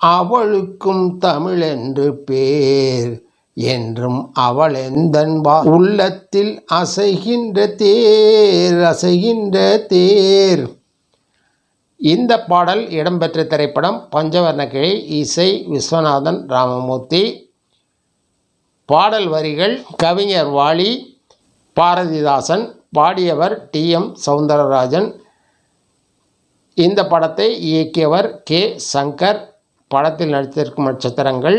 அவளுக்கும் தமிழென்று பேர் என்றும் அவள் எந்தன்பா உள்ளத்தில் அசைகின்ற தேர் அசைகின்ற தேர். இந்த பாடல் இடம்பெற்ற திரைப்படம் பஞ்சவரணகிழை இசை விஸ்வநாதன் ராமமூர்த்தி பாடல் வரிகள் கவிஞர் வாலி பாரதிதாசன் பாடியவர் டி எம் சௌந்தரராஜன் இந்த படத்தை இயக்கியவர் கே சங்கர் படத்தில் நடித்திருக்கும் நட்சத்திரங்கள்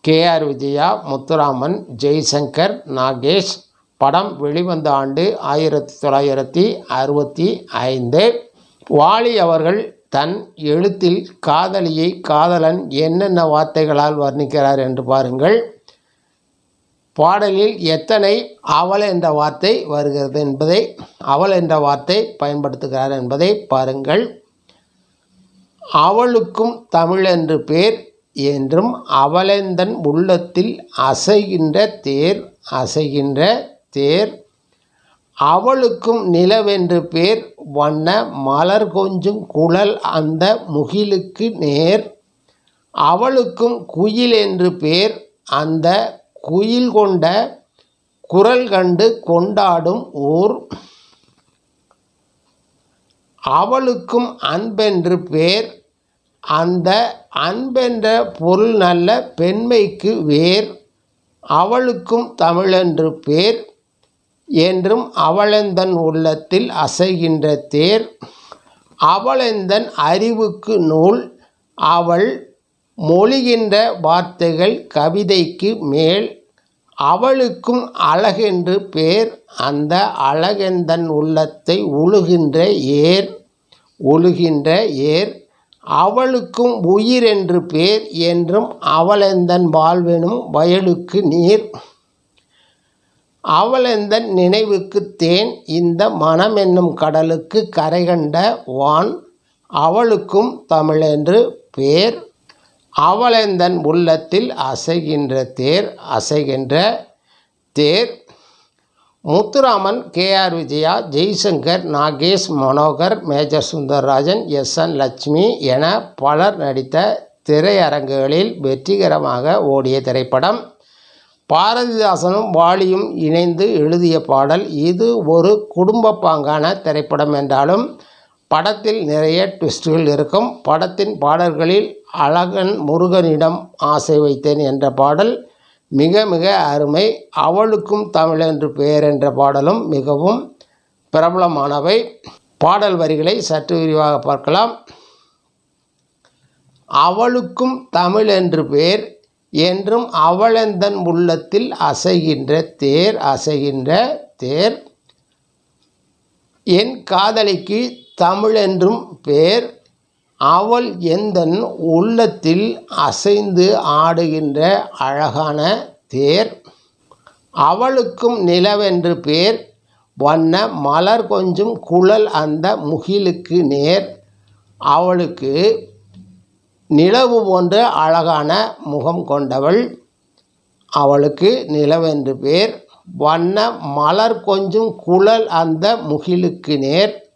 கே ஆர் விஜயா முத்துராமன் ஜெய்சங்கர் நாகேஷ். படம் வெளிவந்த ஆண்டு ஆயிரத்தி தொள்ளாயிரத்தி அறுபத்தி ஐந்து. வாலி அவர்கள் தன் எழுத்தில் காதலியை காதலன் என்னென்ன வார்த்தைகளால் வர்ணிக்கிறார் என்று பாருங்கள். பாடலில் எத்தனை அவள் என்ற வார்த்தை வருகிறது என்பதை அவள் என்ற வார்த்தை பயன்படுத்துகிறார் என்பதை பாருங்கள். அவளுக்கும் தமிழென்று பேர் என்றும் அவளெந்தன் உள்ளத்தில் அசைகின்ற தேர் அசைகின்ற தேர். அவளுக்கும் நிலவென்று பேர் வண்ண மலர் கொஞ்சும் குழல் அந்த முகிலுக்கு நேர். அவளுக்கும் குயில் என்று பேர் அந்த குயில் கொண்ட குரல் கண்டு கொண்டாடும் ஊர் அவளுக்கும் அன்பென்று பேர் அந்த அன்பென்ற பொருள் நல்ல பெண்மைக்கு வேர் அவளுக்கும் தமிழென்று பேர் என்றும் அவளெந்தன் உள்ளத்தில் அசைகின்ற தேர் அவளெந்தன் அறிவுக்கு நூல் அவள் மொழிகின்ற வார்த்தைகள் கவிதைக்கு மேல் அவளுக்கும் அழகென்று பேர் அந்த அழகெந்தன் உள்ளத்தை உழுகின்ற ஏர் ஒழுகின்ற ஏர் அவளுக்கும் உயிர் என்று பேர் என்றும் அவளெந்தன் வாழ்வெனும் வயலுக்கு நீர். அவளெந்தன் நினைவுக்கு தேன் இந்த மனம் என்னும் கடலுக்கு கரை கண்ட வான் அவளுக்கும் தமிழென்று பேர். அவளெந்தன் உள்ளத்தில் அசைகின்ற தேர் அசைகின்ற தேர். Muthuraman K. R. Vijaya Jaishankar Nagesh Manohar major Sundararajan S. N. Lakshmi என பலர் நடித்த திரையரங்குகளில் வெற்றிகரமாக ஓடிய திரைப்படம். பாரதிதாசனும் வாலியும் இணைந்து எழுதிய பாடல் இது ஒரு குடும்ப பாங்கான திரைப்படம் என்றாலும் படத்தில் நிறைய ட்விஸ்டுகள் இருக்கும். படத்தின் பாடல்களில் அழகன் முருகனிடம் ஆசை வைத்தேன் என்ற பாடல் மிக மிக அருமை. அவளுக்கும் தமிழ் என்று பெயர் என்ற பாடலும் மிகவும் பிரபலமானவை. பாடல் வரிகளை சற்று விரிவாக பார்க்கலாம். அவளுக்கும் தமிழ் என்று பேர் என்றும் அவளெந்தன் உள்ளத்தில் அசைகின்ற தேர் அசைகின்ற தேர். என் காதலிக்கு தமிழ் என்றும் பேர் அவள் எந்தன் உள்ளத்தில் அசைந்து ஆடுகின்ற அழகான தேர்? அவளுக்கும் நிலவென்று பேர். வண்ண மலர் கொஞ்சம் குழல் அந்த முகிலுக்கு நேர். அவளுக்கு நிலவு போன்ற அழகான முகம் கொண்டவள். அவளுக்கு நிலவென்று பேர். வண்ண மலர் கொஞ்சம் குழல் அந்த முகிலுக்கு நேர்.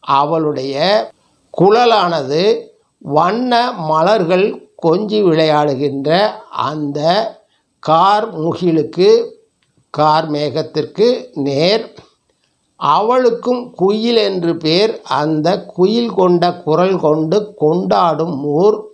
அவளுடைய குழலானது வண்ண மலர்கள் கொஞ்சி விளையாடுகின்ற அந்த கார் முகிலுக்கு கார் மேகத்திற்கு நேர். அவளுக்கும் குயில் என்று பேர். அந்த குயில் கொண்ட குரல் கொண்டு கொண்டாடும் ஊர்.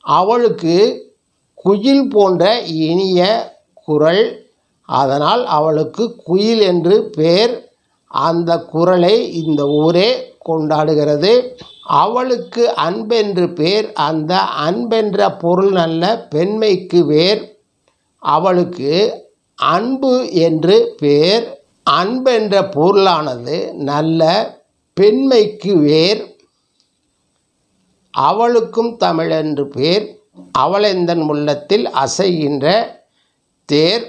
அவளுக்கு குயில் போன்ற இனிய குரல். அதனால் அவளுக்கு குயில் என்று பேர். அந்த குரலை இந்த ஊரே கொண்டாடுகிறது. அவளுக்கு அன்பென்று பேர் அந்த அன்பென்ற பொருள் நல்ல பெண்மைக்கு வேர். அவளுக்கு அன்பு என்று பேர் அன்பென்ற பொருளானது நல்ல பெண்மைக்கு வேர். அவளுக்கும் தமிழ் என்று பேர் அவளெந்தன் உள்ளத்தில் அசைகின்ற தேர்.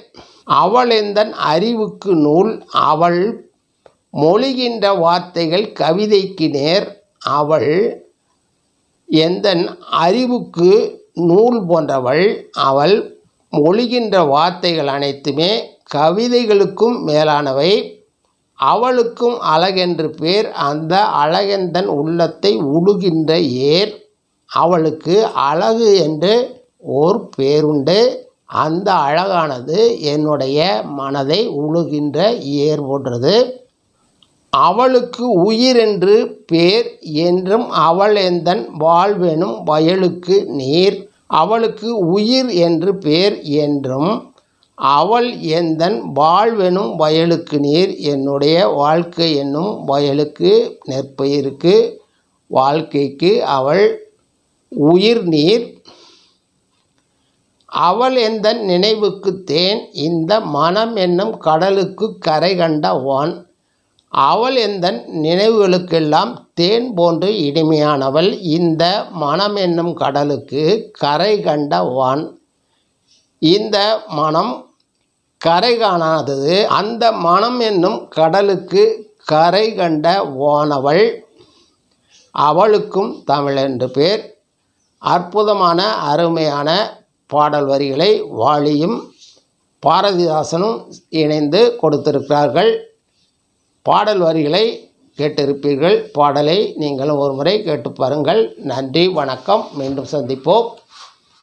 அவளெந்தன் அறிவுக்கு நூல் அவள் மொழிகின்ற வார்த்தைகள் கவிதைக்கு நேர். அவள் எந்தன் அறிவுக்கு நூல் போன்றவள். அவள் மொழிகின்ற வார்த்தைகள் அனைத்துமே கவிதைகளுக்கும் மேலானவை. அவளுக்கும் அழகென்று பேர். அந்த அழகெந்தன் உள்ளத்தை உழுகின்ற ஏர். அவளுக்கு அழகு என்று ஓர் பேருண்டு. அந்த அழகானது என்னுடைய மனதை உழுகின்ற ஏர் போன்றது. அவளுக்கு உயிர் என்று பேர் என்றும் அவள் எந்தன் வாழ்வெனும் வயலுக்கு நீர். அவளுக்கு உயிர் என்று பேர் என்றும் அவள் எந்தன் வாழ்வெனும் வயலுக்கு நீர். என்னுடைய வாழ்க்கை என்னும் வயலுக்கு நெற்பயிருக்கு. வாழ்க்கைக்கு அவள் உயிர் நீர். அவள் எந்தன் நினைவுக்கு தேன். இந்த மனம் என்னும் கடலுக்கு கரை கண்ட வான். அவள் எந்தன் நினைவுகளுக்கெல்லாம் தேன் போன்று இனிமையானவள். இந்த மனம் என்னும் கடலுக்கு கரை கண்ட வான். இந்த மனம் கரை காணாதது. அந்த மனம் என்னும் கடலுக்கு கரை கண்ட வானவள். அவளுக்கும் தமிழ் என்று பேர். அற்புதமான அருமையான பாடல் வரிகளை வாலியும் பாரதிதாசனும் இணைந்து கொடுத்திருக்கிறார்கள். பாடல் வரிகளை கேட்டிருப்பீர்கள். பாடலை நீங்களும் ஒரு முறை கேட்டு பாருங்கள். நன்றி வணக்கம். மீண்டும் சந்திப்போம்.